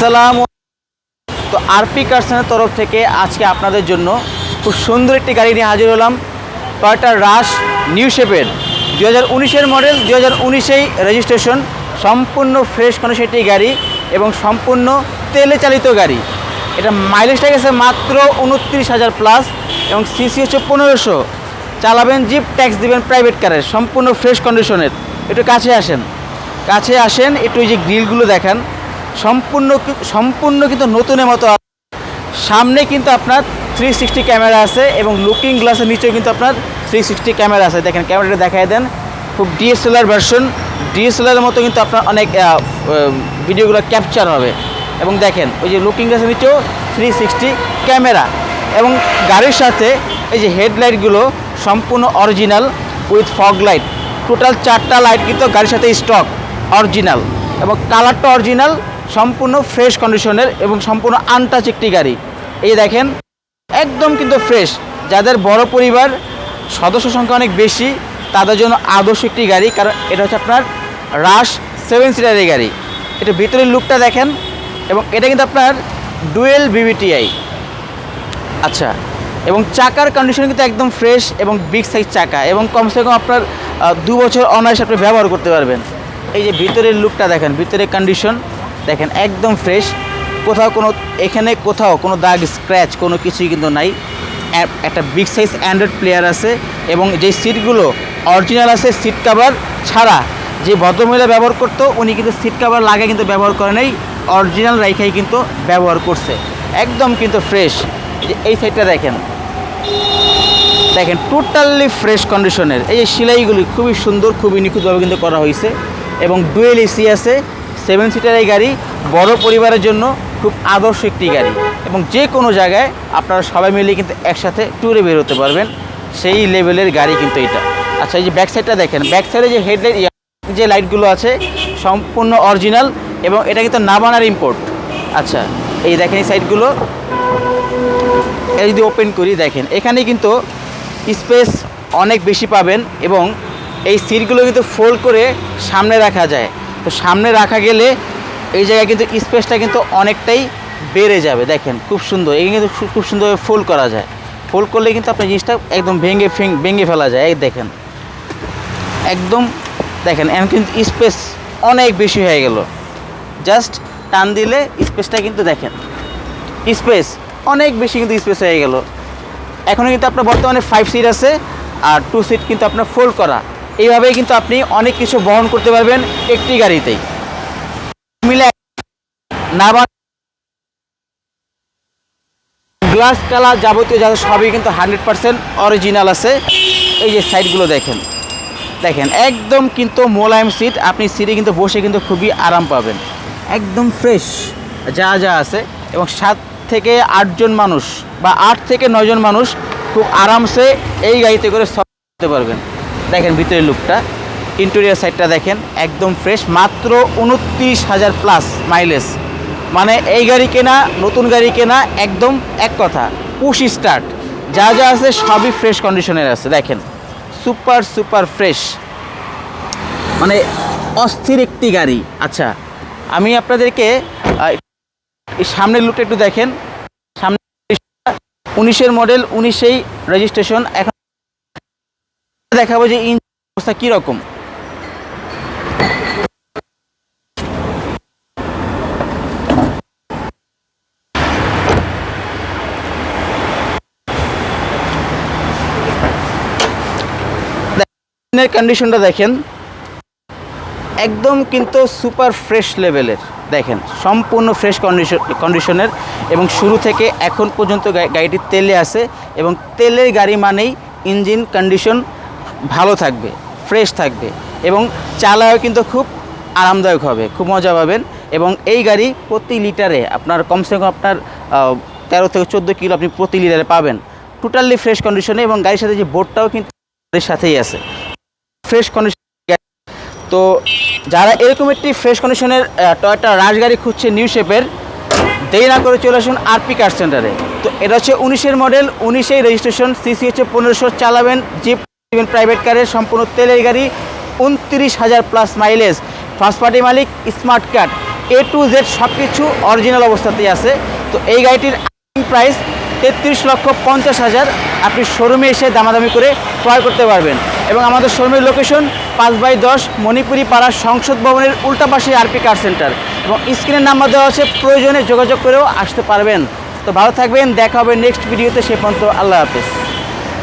আসসালাম তো আরপি কার্সনের তরফ থেকে আজকে আপনাদের জন্য খুব সুন্দর একটি গাড়ি নিয়ে হাজির হলাম টয়টা রাশ নিউ শেপের। দু হাজার উনিশের মডেল দু হাজার উনিশেই রেজিস্ট্রেশন সম্পূর্ণ ফ্রেশ কন্ডিশন একটি গাড়ি এবং সম্পূর্ণ তেলে চালিত গাড়ি। এটা মাইলেজটা গেছে মাত্র উনত্রিশ হাজার প্লাস এবং সিসি হচ্ছে পনেরোশো। চালাবেন জিপ ট্যাক্স দিবেন প্রাইভেট কারের সম্পূর্ণ ফ্রেশ কন্ডিশনের একটু কাছে আসেন। কাছে আসেন, একটু ওই যে গ্রিলগুলো দেখান। সম্পূর্ণ সম্পূর্ণ কিন্তু নতুনের মতো। সামনে কিন্তু আপনার থ্রি সিক্সটি ক্যামেরা আছে এবং লুকিং গ্লাসের নিচেও কিন্তু আপনার থ্রি সিক্সটি ক্যামেরা আছে। দেখেন, ক্যামেরাটা দেখাই দেন। খুব ডিএসএলআর ভার্সন ডিএসএলআর মতো কিন্তু আপনার অনেক ভিডিওগুলো ক্যাপচার হবে। এবং দেখেন, ওই যে লুকিং গ্লাসের নিচেও থ্রি সিক্সটি ক্যামেরা। এবং গাড়ির সাথে এই যে হেডলাইটগুলো সম্পূর্ণ original with fog light total চারটা লাইট কিন্তু গাড়ির সাথে স্টক অরিজিনাল এবং কালারটা অরিজিনাল সম্পূর্ণ ফ্রেশ কন্ডিশনের এবং সম্পূর্ণ আনটাচ একটি গাড়ি। এই দেখেন, একদম কিন্তু ফ্রেশ যাদের বড় পরিবার, সদস্য সংখ্যা অনেক বেশি, তাদের জন্য আদর্শ একটি গাড়ি, কারণ এটা হচ্ছে আপনার রাশ সেভেন সিটারের গাড়ি। এটা ভিতরের লুকটা দেখেন, এবং এটা কিন্তু আপনার ডুয়েল বিবিটিআই আচ্ছা এবং চাকার কন্ডিশন কিন্তু একদম ফ্রেশ এবং বিগ সাইজ চাকা, এবং কমসে কম আপনার দু বছর অনায়াসে আপনি ব্যবহার করতে পারবেন। এই যে ভিতরের লুকটা দেখেন, ভিতরের কন্ডিশন দেখেন, একদম ফ্রেশ কোথাও কোনো, এখানে কোথাও কোনো দাগ স্ক্র্যাচ কোনো কিছুই কিন্তু নাই। একটা বিগ সাইজ অ্যান্ড্রয়েড প্লেয়ার আছে এবং যে সিটগুলো অরিজিনাল আছে সিট কাভার ছাড়া যে ভদ্রমহিলা ব্যবহার করতো, উনি কিন্তু সিট কাভার লাগে কিন্তু ব্যবহার করে নাই অরিজিনাল রাইখাই কিন্তু ব্যবহার করছে। একদম কিন্তু ফ্রেশ এই সাইডটা দেখেন। দেখেন টোটালি ফ্রেশ কন্ডিশনের এই যে সেলাইগুলি খুবই সুন্দর, খুবই নিখুঁতভাবে কিন্তু করা হয়েছে এবং ডুয়েল এসি আছে। সেভেন সিটার এই গাড়ি বড় পরিবারের জন্য খুব আদর্শ একটি গাড়ি এবং যে কোনো জায়গায় আপনারা সবাই মিলে কিন্তু একসাথে ট্যুরে বেরোতে পারবেন। সেই লেভেলের গাড়ি কিন্তু এটা। আচ্ছা এই যে ব্যাক সাইডটা দেখেন। ব্যাক সাইডে যে হেডলাইট যে লাইটগুলো আছে, সম্পূর্ণ অরিজিনাল এবং এটা কিন্তু নাবানার ইম্পোর্ট আচ্ছা এই দেখেন এই সাইডগুলো এটা যদি ওপেন করি, দেখেন, এখানে কিন্তু স্পেস অনেক বেশি পাবেন এবং এই সিটগুলো কিন্তু ফোল্ড করে সামনে রাখা যায়। তো সামনে রাখা গেলে এই জায়গায় কিন্তু স্পেসটা কিন্তু অনেকটাই বেড়ে যাবে, দেখেন খুব সুন্দর। এই কিন্তু খুব- সুন্দরভাবে ফোল্ড করা যায়। ফোল্ড করলে কিন্তু আপনার জিনিসটা একদম ভেঙে ভেঙে ফেলা যায়, এই দেখেন। একদম, দেখেন, এখন কিন্তু স্পেস অনেক বেশি হয়ে গেল। জাস্ট টান দিলে স্পেসটা কিন্তু দেখেন, স্পেস অনেক বেশি কিন্তু স্পেস হয়ে গেল। এখনও কিন্তু আপনার বর্তমানে ফাইভ সিট আছে আর টু সিট কিন্তু আপনার ফোল্ড করা। এইভাবেই কিন্তু আপনি অনেক কিছু বহন করতে পারবেন একটি গাড়িতেই। মিলে নাবা গ্লাস কালার যাবতীয় যা সবই কিন্তু হান্ড্রেড পার্সেন্ট অরিজিনাল আছে। এই যে সাইডগুলো দেখেন। দেখেন, একদম কিন্তু মোলায়েম সিট আপনি সিটে কিন্তু বসে কিন্তু খুবই আরাম পাবেন। একদম ফ্রেশ যা যা আছে এবং সাত থেকে আটজন মানুষ বা আট থেকে নয়জন মানুষ খুব আরামসে এই গাড়িতে করে সফর করতে পারবেন। দেখেন ভিতরের লুকটা ইন্টেরিয়ার সাইডটা দেখেন, একদম ফ্রেশ মাত্র উনত্রিশ হাজার প্লাস মাইলেজ মানে এই গাড়ি কেনা, নতুন গাড়ি কেনা, একদম এক কথা পুশ স্টার্ট যা যা আছে সবই ফ্রেশ কন্ডিশনের আছে, দেখেন। সুপার সুপার ফ্রেশ মানে অস্থির একটি গাড়ি। আচ্ছা আমি আপনাদেরকে সামনের লুকটা একটু দেখেন। সামনে উনিশের মডেল উনিশেই রেজিস্ট্রেশন এখন দেখাবো যে ইঞ্জিন অবস্থা কীরকম। ইঞ্জিনের কন্ডিশনটা দেখেন। একদম কিন্তু সুপার ফ্রেশ লেভেলের দেখেন, সম্পূর্ণ ফ্রেশ কন্ডিশন কন্ডিশনের এবং শুরু থেকে এখন পর্যন্ত গাড়িটি তেলে আছে এবং তেলের গাড়ি মানেই ইঞ্জিন কন্ডিশন ভালো থাকবে ফ্রেশ থাকবে এবং চালায়ও কিন্তু খুব আরামদায়ক হবে, খুব মজা পাবেন এবং এই গাড়ি প্রতি লিটারে আপনার কমসে কম আপনার তেরো থেকে চোদ্দ কিলো আপনি প্রতি লিটারে পাবেন। টোটালি ফ্রেশ কন্ডিশনে এবং গাড়ির সাথে যে বোর্ডটাও কিন্তু গাড়ির সাথেই আছে। ফ্রেশ কন্ডিশন তো যারা এরকম একটি ফ্রেশ কন্ডিশনের টয়টা রাজগাড়ি খুঁজছে নিউ শেপের দেরি না করে চলে আসুন আরপি কার সেন্টারে তো এটা হচ্ছে উনিশের মডেল উনিশেই রেজিস্ট্রেশন সিসি হচ্ছে পনেরোশো চালাবেন জিপ প্রাইভেট কারের সম্পূর্ণ তেলের গাড়ি, উনত্রিশ হাজার plus mileage first party Malik smart card A to Z সব কিছু অরিজিনাল অবস্থাতেই আছে। তো এই গাড়িটির প্রাইস তেত্রিশ লক্ষ পঞ্চাশ হাজার। আপনি শোরুমে এসে দামাদামি করে ক্রয় করতে পারবেন। এবং আমাদের শোরুমের লোকেশন পাঁচ বাই দশ মণিপুরি পাড়া সংসদ ভবনের উল্টা পাশে আরপি কার সেন্টার এবং স্ক্রিনের নাম্বার দেওয়া আছে, প্রয়োজনে যোগাযোগ করেও আসতে পারবেন। তো ভালো থাকবেন, দেখা হবে নেক্সট ভিডিওতে সে পর্যন্ত আল্লাহ হাফেজ।